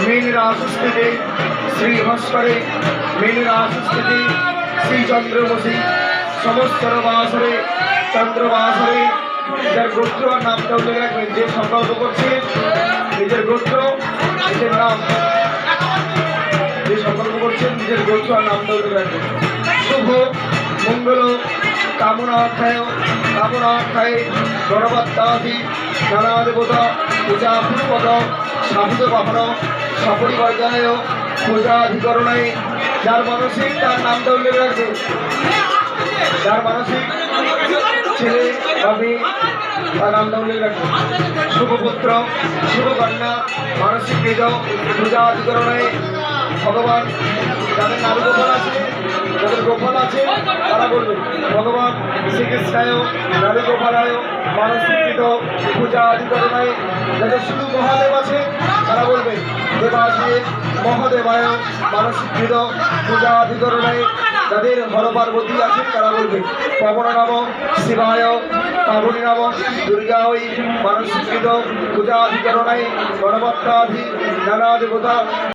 মীনরাশস্থিতে শ্রী ভাস্করে মীনরাশস্থিতে শ্রী চন্দ্রবসী সমস্ত বাসরে চন্দ্রবাসরে নিজের গোত্র আর নামটা উল্লেখ রাখবেন যে সংকল্প করছে নিজের গোত্র নিজের নাম যে সংকল্প করছেন নিজের গোত্র আর নামটা উল্লেখ রাখবেন শুভ মঙ্গল কামনা অর্থায় কামনা অর্থায় গণবত্তাদি নানা দেবতা পূজা পূর্বক সাধুত বাহন সপরিবর্জনায় পূজা অধিকরণায় যার মানসিক তার নামটা উল্লেখ রাখবে যার মানসিক ছেলে মেয়ে তার নামটা উল্লেখ রাখবে শুভপুত্র, শুভকন্যা, মানসিক নিজ পূজা অধিকরণায় ভগবান যাদের গোপাল আছে যাদের গোপাল আছে, তারা বলবে ভগবান শ্রীকৃষ্ণায় নারী গোপালায় মানসিকৃত পূজা অধিকরণায় যাদের শুধু মহাদেব আছে, তারা বলবে দেবাশিস মহাদেবায় মানসিকৃত পূজা আদি অধিকরণায় যাদের হর পার্বতী আছে, তারা বলবে পবন নাম শিবায় পাবনী নাম দুর্গা ওই মানসিকৃত পূজা আদি অধিকরণায় গণবত্তাধি নানা দেবতা।